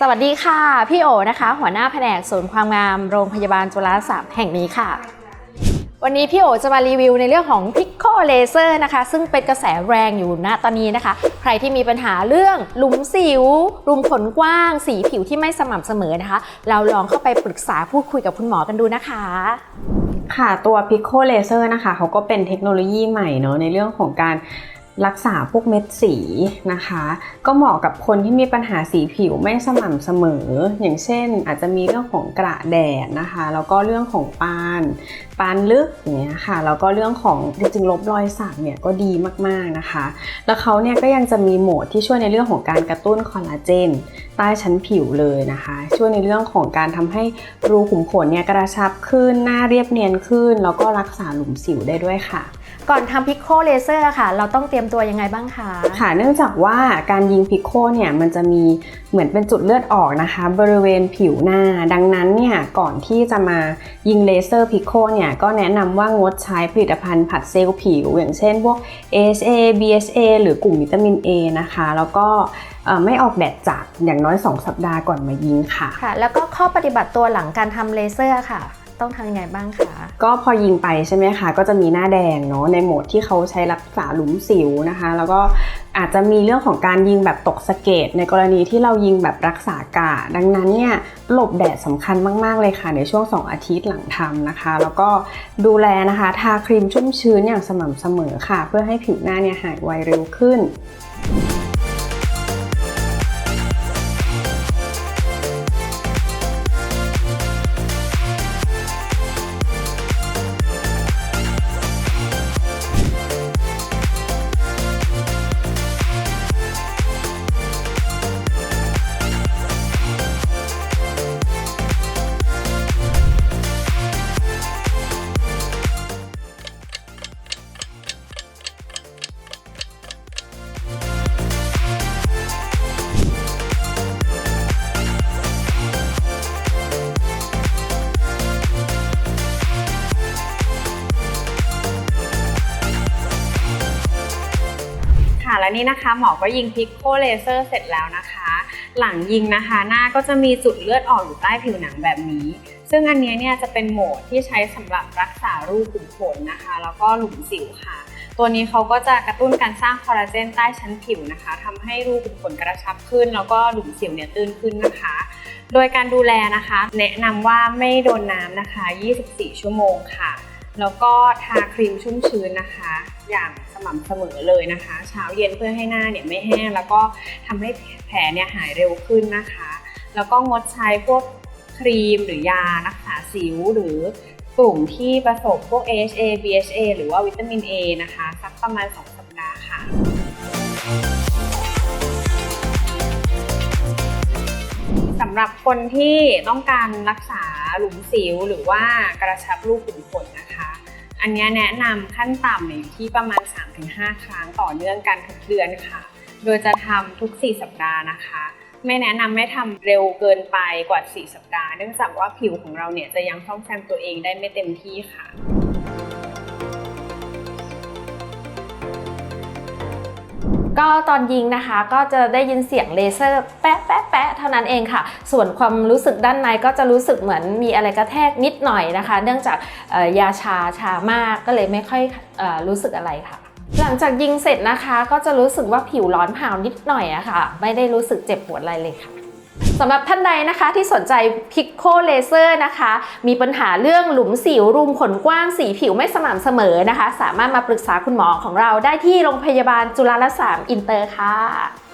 สวัสดีค่ะ พี่โอนะคะ หัวหน้าแผนกศูนย์ความงามโรงพยาบาลจุฬาศาสตร์แห่งนี้ค่ะ วันนี้พี่โอจะมารีวิวในเรื่องของ Pico Laser นะคะ ซึ่งเป็นกระแสแรงอยู่ณตอนนี้นะคะ ใครที่มีปัญหาเรื่องหลุมสิวหลุมขนกว้าง สีผิวที่ไม่สม่ำเสมอนะคะ เราลองเข้าไปปรึกษาพูดคุยกับคุณหมอกันดูนะคะค่ะตัว Pico Laser นะคะเขาก็เป็นเทคโนโลยีใหม่เนอะในเรื่องของการ รักษาพวกเม็ดสีนะคะ ก็เหมาะกับคนที่มีปัญหาสีผิวไม่สม่ำเสมอ อย่างเช่น อาจจะมีเรื่องของกระแดดนะคะ แล้วก็เรื่องของปานปานลึกอย่างเงี้ยค่ะแล้วก็เรื่องของจริงๆลบรอยสักเนี่ยก็ดีมากๆนะคะ แล้วเขาเนี่ยก็ยังจะมีโหมดที่ช่วยในเรื่องของการกระตุ้นคอลลาเจนใต้ชั้นผิวเลยนะคะ ช่วยในเรื่องของการทำให้รูขุมขนเนี่ยกระชับขึ้นหน้าเรียบเนียนขึ้น แล้วก็รักษาหลุมสิวได้ด้วยค่ะ ก่อนทำ Pico Laser ค่ะ เราต้องเตรียมตัวยังไงบ้างคะ ค่ะ เนื่องจากว่าการยิงพิโคเนี่ยมันจะมีเหมือนเป็นจุดเลือดออกนะคะ บริเวณผิวหน้า ดังนั้นเนี่ยก่อนที่จะมายิงเลเซอร์พิโคเนี่ยก็แนะนำว่างดใช้ผลิตภัณฑ์ผัดเซลล์ผิว อย่างเช่นพวก AHA BHA หรือกลุ่มวิตามิน A นะคะ แล้วก็เอ่อไม่ออกแดดจัดอย่างน้อย 2 สัปดาห์ก่อนมายิงค่ะค่ะ แล้วก็ข้อปฏิบัติตัวหลังการทำเลเซอร์ค่ะ ต้องทำยังไงบ้างคะ ก็พอยิงไปใช่ไหมคะ ก็จะมีหน้าแดงเนาะในโหมดที่เขาใช้รักษาหลุมสิวนะคะ แล้วก็อาจจะมีเรื่องของการยิงแบบตกสะเก็ดในกรณีที่เรายิงแบบรักษากาดังนั้นเนี่ยหลบแดดสำคัญมากๆเลยค่ะ ในช่วง 2 อาทิตย์หลังทำนะคะ แล้วก็ดูแลนะคะ ทาครีมชุ่มชื้นอย่างสม่ำเสมอค่ะ เพื่อให้ผิวหน้าเนี่ยหายไวเร็วขึ้น และนี่นะคะ หมอก็ยิงพิกโคเลเซอร์เสร็จแล้วนะคะ หลังยิงนะคะ หน้าก็จะมีจุดเลือดออกอยู่ใต้ผิวหนังแบบนี้ ซึ่งอันนี้เนี่ยจะเป็นโหมดที่ใช้สำหรับรักษารูขุมขนนะคะ แล้วก็หลุมสิวค่ะ ตัวนี้เขาก็จะกระตุ้นการสร้างคอลลาเจนใต้ชั้นผิวนะคะทำให้รูขุมขนกระชับขึ้น แล้วก็หลุมสิวเนี่ยตื้นขึ้นนะคะ โดยการดูแลนะคะ แนะนำว่าไม่โดนน้ำนะคะ 24 ชั่วโมงค่ะ แล้วก็ทาครีมชุ่มชื้นนะคะ อย่าง ม่ำเสมอเลยนะคะ เช้าเย็นเพื่อให้หน้าเนี่ยไม่แห้งแล้วก็ทำให้แผลเนี่ยหายเร็วขึ้นนะคะ แล้วก็งดใช้พวกครีมหรือยารักษาสิวหรือกลุ่มที่ผสมพวก AHA BHA หรือว่าวิตามิน A นะคะสักประมาณ 2 สัปดาห์ค่ะสำหรับคนที่ต้องการรักษาหลุมสิวหรือว่ากระชับรูขุมขนนะคะ อันนี้แนะนำขั้นต่ำเนี่ยอยู่ที่ประมาณ 3-5 ครั้งต่อเนื่องกันทุกเดือนค่ะ โดยจะทำทุก 4 สัปดาห์นะคะ ไม่แนะนำไม่ทำเร็วเกินไปกว่า 4 สัปดาห์ เนื่องจากว่าผิวของเราเนี่ยจะยังซ่อมแซมตัวเองได้ไม่เต็มที่ค่ะ ก็ตอนยิงนะคะก็จะได้ยินเสียงเลเซอร์แป๊ะแป๊ะแป๊ะเท่านั้นเองค่ะ ส่วนความรู้สึกด้านในก็จะรู้สึกเหมือนมีอะไรกระแทกนิดหน่อยนะคะ เนื่องจากยาชาชามากก็เลยไม่ค่อยรู้สึกอะไรค่ะหลังจากยิงเสร็จนะคะ ก็จะรู้สึกว่าผิวร้อนเผานิดหน่อยอะค่ะ ไม่ได้รู้สึกเจ็บปวดอะไรเลยค่ะ สำหรับท่านใดนะคะที่สนใจพิกโคเลเซอร์นะคะ มีปัญหาเรื่องหลุมสิวรูมขนกว้างสีผิวไม่สม่ำเสมอนะคะ สามารถมาปรึกษาคุณหมอของเราได้ที่โรงพยาบาลจุฬาลศาสตร์อินเตอร์ค่ะ